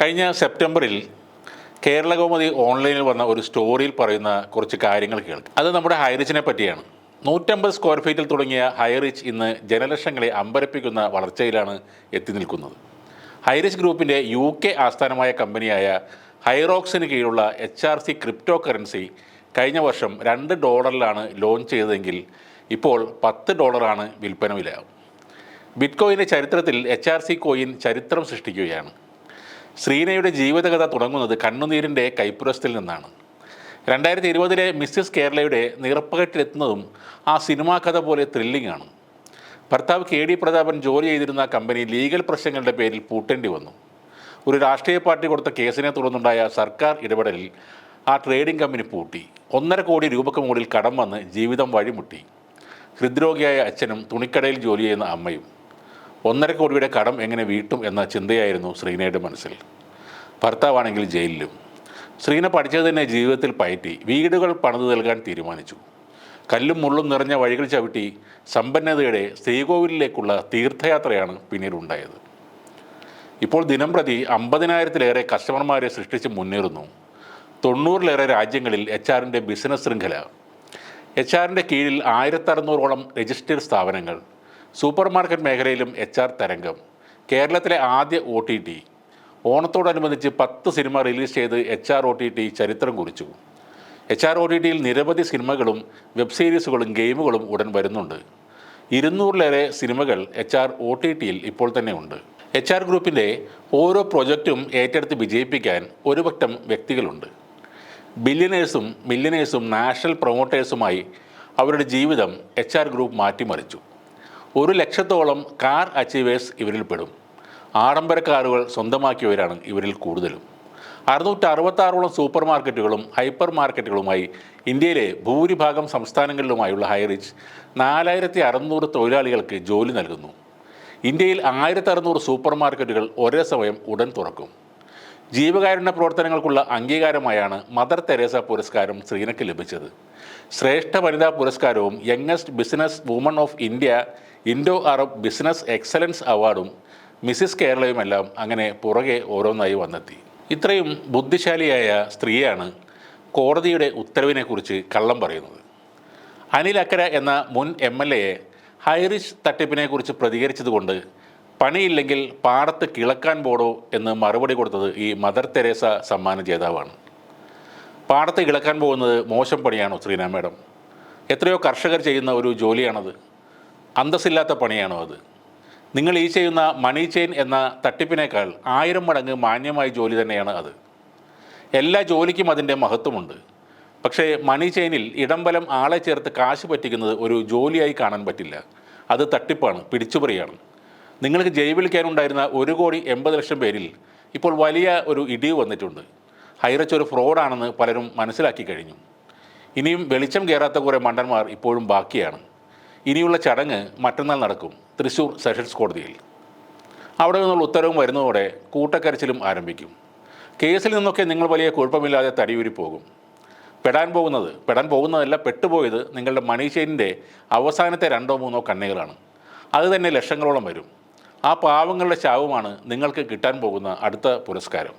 കഴിഞ്ഞ സെപ്റ്റംബറിൽ കേരളകൗമുദി ഓൺലൈനിൽ വന്ന ഒരു സ്റ്റോറിയിൽ പറയുന്ന കുറച്ച് കാര്യങ്ങൾ കേൾക്കും. അത് നമ്മുടെ ഹൈറിച്ചിനെ പറ്റിയാണ്. നൂറ്റമ്പത് സ്ക്വയർ ഫീറ്റിൽ തുടങ്ങിയ ഹൈറിച്ച് ഇന്ന് ജനലക്ഷങ്ങളെ അമ്പരപ്പിക്കുന്ന വളർച്ചയിലാണ് എത്തി നിൽക്കുന്നത്. ഹൈറിച്ച് ഗ്രൂപ്പിന്റെ യു കെ ആസ്ഥാനമായ കമ്പനിയായ ഹൈറോക്സിന് കീഴിലുള്ള H R C crypto currency കഴിഞ്ഞ വർഷം രണ്ട് ഡോളറിലാണ് ലോഞ്ച് ചെയ്തതെങ്കിൽ ഇപ്പോൾ പത്ത് ഡോളറാണ് വിൽപ്പന വില. ബിറ്റ്കോയിന്റെ ചരിത്രത്തിൽ എച്ച് ആർ സി കോയിൻ ചരിത്രം സൃഷ്ടിക്കുകയാണ്. ശ്രീനയുടെ ജീവിതകഥ തുടങ്ങുന്നത് കണ്ണുനീരിന്റെ കൈപ്പുരസ്തിൽ നിന്നാണ്. രണ്ടായിരത്തി ഇരുപതിലെ മിസ്സിസ് കേരളയുടെ നിറപ്പകറ്റിലെത്തുന്നതും ആ സിനിമാ കഥ പോലെ ത്രില്ലിംഗ് ആണ് ഭർത്താവ് കെ ഡി പ്രതാപൻ ജോലി ചെയ്തിരുന്ന കമ്പനി ലീഗൽ പ്രശ്നങ്ങളുടെ പേരിൽ പൂട്ടേണ്ടി വന്നു. ഒരു രാഷ്ട്രീയ പാർട്ടി കൊടുത്ത കേസിനെ തുടർന്നുണ്ടായ സർക്കാർ ഇടപെടലിൽ ആ ട്രേഡിംഗ് കമ്പനി പൂട്ടി. ഒന്നര കോടി രൂപയ്ക്ക് മുകളിൽ കടം വന്ന് ജീവിതം വഴിമുട്ടി. ഹൃദ്രോഗിയായ അച്ഛനും തുണിക്കടയിൽ ജോലി ചെയ്യുന്ന അമ്മയും ഒന്നര കോടിയുടെ കടം എങ്ങനെ വീട്ടും എന്ന ചിന്തയായിരുന്നു ശ്രീനയുടെ മനസ്സിൽ. ഭർത്താവാണെങ്കിൽ ജയിലിലും. ശ്രീന പഠിച്ചത് തന്നെ ജീവിതത്തിൽ പയറ്റി വീടുകൾ പണിതു നൽകാൻ തീരുമാനിച്ചു. കല്ലും മുള്ളും നിറഞ്ഞ വഴികൾ ചവിട്ടി സമ്പന്നതയുടെ ശ്രീകോവിലിലേക്കുള്ള തീർത്ഥയാത്രയാണ് പിന്നീട് ഉണ്ടായത്. ഇപ്പോൾ ദിനംപ്രതി അമ്പതിനായിരത്തിലേറെ കസ്റ്റമർമാരെ സൃഷ്ടിച്ച് മുന്നേറുന്നു. തൊണ്ണൂറിലേറെ രാജ്യങ്ങളിൽ എച്ച് ആറിന്റെ ബിസിനസ് ശൃംഖല. എച്ച് ആറിന്റെ കീഴിൽ ആയിരത്തറുന്നൂറോളം രജിസ്റ്റേഡ് സ്ഥാപനങ്ങൾ സൂപ്പർ മാർക്കറ്റ് മേഖലയിലും എച്ച് ആർ തരംഗം. കേരളത്തിലെ ആദ്യ ഒ ടി ടി. ഓണത്തോടനുബന്ധിച്ച് പത്ത് സിനിമ റിലീസ് ചെയ്ത് H R O T T ചരിത്രം കുറിച്ചു. എച്ച് ആർ ഒ ടി ടിയിൽ നിരവധി സിനിമകളും വെബ് സീരീസുകളും ഗെയിമുകളും ഉടൻ വരുന്നുണ്ട്. ഇരുന്നൂറിലേറെ സിനിമകൾ എച്ച് ആർ ഒ ടി ടിയിൽ ഇപ്പോൾ തന്നെ ഉണ്ട്. എച്ച് ആർ ഗ്രൂപ്പിന്റെ ഓരോ പ്രൊജക്റ്റും ഏറ്റെടുത്ത് വിജയിപ്പിക്കാൻ ഒരു വ്യക്തികളുണ്ട്. ബില്യനേഴ്സും മില്യനേഴ്സും നാഷണൽ പ്രൊമോട്ടേഴ്സുമായി അവരുടെ ജീവിതം എച്ച് ആർ ഗ്രൂപ്പ് മാറ്റിമറിച്ചു. ഒരു ലക്ഷത്തോളം കാർ അച്ചീവേഴ്സ് ഇവരിൽ പെടും. ആഡംബര കാറുകൾ സ്വന്തമാക്കിയവരാണ് ഇവരിൽ കൂടുതലും. അറുന്നൂറ്റി അറുപത്താറോളം സൂപ്പർ മാർക്കറ്റുകളും ഹൈപ്പർ മാർക്കറ്റുകളുമായി ഇന്ത്യയിലെ ഭൂരിഭാഗം സംസ്ഥാനങ്ങളിലുമായുള്ള ഹൈറിച്ച് നാലായിരത്തി അറുന്നൂറ് തൊഴിലാളികൾക്ക് ജോലി നൽകുന്നു. ഇന്ത്യയിൽ ആയിരത്തി അറുന്നൂറ് സൂപ്പർ മാർക്കറ്റുകൾ ഒരേ സമയം ഉടൻ തുറക്കും. ജീവകാരുണ്യ പ്രവർത്തനങ്ങൾക്കുള്ള അംഗീകാരമായാണ് മദർ തെരേസ പുരസ്കാരം ശ്രീനക്ക് ലഭിച്ചത്. ശ്രേഷ്ഠ വനിതാ പുരസ്കാരവും youngest business woman of India Indo Arab business excellence അവാർഡും മിസിസ് കേരളയുമെല്ലാം അങ്ങനെ പുറകെ ഓരോന്നായി വന്നെത്തി. ഇത്രയും ബുദ്ധിശാലിയായ സ്ത്രീയാണ് കോടതിയുടെ ഉത്തരവിനെക്കുറിച്ച് കള്ളം പറയുന്നത്. അനിൽ അക്കര എന്ന മുൻ എം എൽ എയെ ഹൈറിച്ച് തട്ടിപ്പിനെക്കുറിച്ച് പ്രതികരിച്ചതുകൊണ്ട് പണിയില്ലെങ്കിൽ പാടത്ത് കിളക്കാൻ പോടോ എന്ന് മറുപടി കൊടുത്തത് ഈ മദർ തെരേസ സമ്മാന ജേതാവാണ്. പാടത്ത് കിളക്കാൻ പോകുന്നത് മോശം പണിയാണോ ശ്രീനാ മേഡം? എത്രയോ കർഷകർ ചെയ്യുന്ന ഒരു ജോലിയാണത്. അന്തസ്സില്ലാത്ത പണിയാണോ അത്? നിങ്ങൾ ഈ ചെയ്യുന്ന മണി ചെയിൻ എന്ന തട്ടിപ്പിനേക്കാൾ ആയിരം മടങ്ങ് മാന്യമായ ജോലി തന്നെയാണ് അത്. എല്ലാ ജോലിക്കും അതിന്റെ മഹത്വമുണ്ട്. പക്ഷേ മണി ചെയിനിൽ ഇടംബലം ആളെ ചേർത്ത് കാശ് പറ്റിക്കുന്നത് ഒരു ജോലിയായി കാണാൻ പറ്റില്ല. അത് തട്ടിപ്പാണ് പിടിച്ചുപറിയാണ്. നിങ്ങൾക്ക് ജയ് വിളിക്കാനുണ്ടായിരുന്ന ഒരു കോടി എൺപത് ലക്ഷം പേരിൽ ഇപ്പോൾ വലിയ ഒരു ഇടിവ് വന്നിട്ടുണ്ട്. ഹൈറച്ച് ഒരു ഫ്രോഡാണെന്ന് പലരും മനസ്സിലാക്കി കഴിഞ്ഞു. ഇനിയും വെളിച്ചം കയറാത്ത കുറേ മണ്ടന്മാർ ഇപ്പോഴും ബാക്കിയാണ്. ഇനിയുള്ള ചടങ്ങ് മറ്റന്നാൾ നടക്കും തൃശൂർ സെഷൻസ് കോടതിയിൽ. അവിടെ നിന്നുള്ള ഉത്തരവും വരുന്നതോടെ കൂട്ടക്കരച്ചിലും ആരംഭിക്കും. കേസിൽ നിന്നൊക്കെ നിങ്ങൾ വലിയ കുഴപ്പമില്ലാതെ തടിയൂരി പോകും. പെടാൻ പോകുന്നത് പെടാൻ പോകുന്നതല്ല പെട്ടുപോയത് നിങ്ങളുടെ മണി അവസാനത്തെ രണ്ടോ മൂന്നോ കണ്ണികളാണ്. അത് തന്നെ ലക്ഷങ്ങളോളം വരും. ആ പാവങ്ങളുടെ ശാവുമാണ് നിങ്ങൾക്ക് കിട്ടാൻ പോകുന്ന അടുത്ത പുരസ്കാരം.